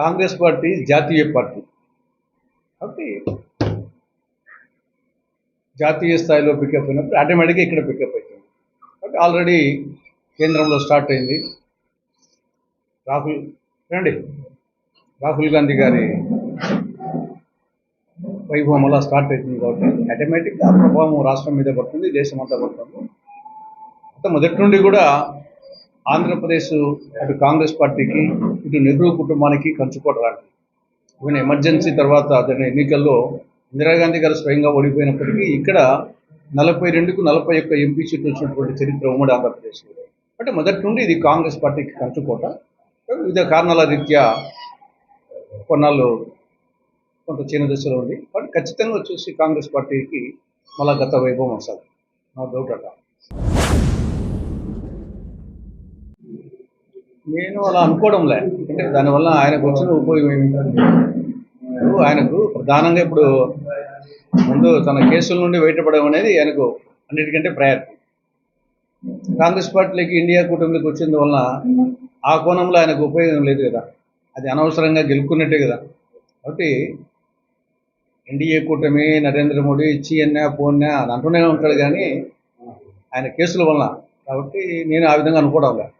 Congress party జాతీయ party. కాబట్టి జాతీయ స్థాయిలో పికప్ అయినప్పుడు ఆటోమేటిక్గా ఇక్కడ పికప్ అవుతుంది. కాబట్టి ఆల్రెడీ కేంద్రంలో స్టార్ట్ అయింది. రాహుల్ రండి రాహుల్ గాంధీ గారి వైభవం అలా స్టార్ట్ అవుతుంది కాబట్టి ఆటోమేటిక్గా ప్రభావం రాష్ట్రం మీద పడుతుంది దేశం అంతా పడుతుంది. అంటే మొదటి నుండి కూడా ఆంధ్రప్రదేశ్ అటు కాంగ్రెస్ పార్టీకి ఇటు నెహ్రూ కుటుంబానికి కంచుకోట లాంటిది. ఈవెన్ ఎమర్జెన్సీ తర్వాత అతని ఎన్నికల్లో ఇందిరాగాంధీ గారు స్వయంగా ఓడిపోయినప్పటికీ ఇక్కడ నలభై రెండుకు నలభై ఒక్క ఎంపీ సీట్లు వచ్చినటువంటి చరిత్ర ఉమ్మడి ఆంధ్రప్రదేశ్లో. అంటే మొదటి నుండి ఇది కాంగ్రెస్ పార్టీకి కంచుకోట. వివిధ కారణాల రీత్యా కొన్నాళ్ళు కొంత చిన్న దశలో ఉంది. కాబట్టి ఖచ్చితంగా వచ్చేసి కాంగ్రెస్ పార్టీకి మళ్ళా గత వైభవం వస్తుంది. నా డౌట్ అట నేను అలా అనుకోవడంలే. అంటే దానివల్ల ఆయనకు వచ్చిన ఉపయోగం ఏమిటంటే ఆయనకు ప్రధానంగా ఇప్పుడు ముందు తన కేసుల నుండి బయటపడడం అనేది ఆయనకు అన్నిటికంటే ప్రయారిటీ కాంగ్రెస్ పార్టీలోకి ఇండియా కూటమిలోకి వచ్చిన వలన ఆ కోణంలో ఆయనకు ఉపయోగం లేదు కదా. అది అనవసరంగా గెలుక్కున్నట్టే కదా. కాబట్టి ఎన్డీఏ కూటమి నరేంద్ర మోడీ ఇచ్చి అన్నా పోన్నా అని అంటూనే ఉంటాడు కానీ ఆయన కేసుల వలన. కాబట్టి నేను ఆ విధంగా అనుకోవడం లేదు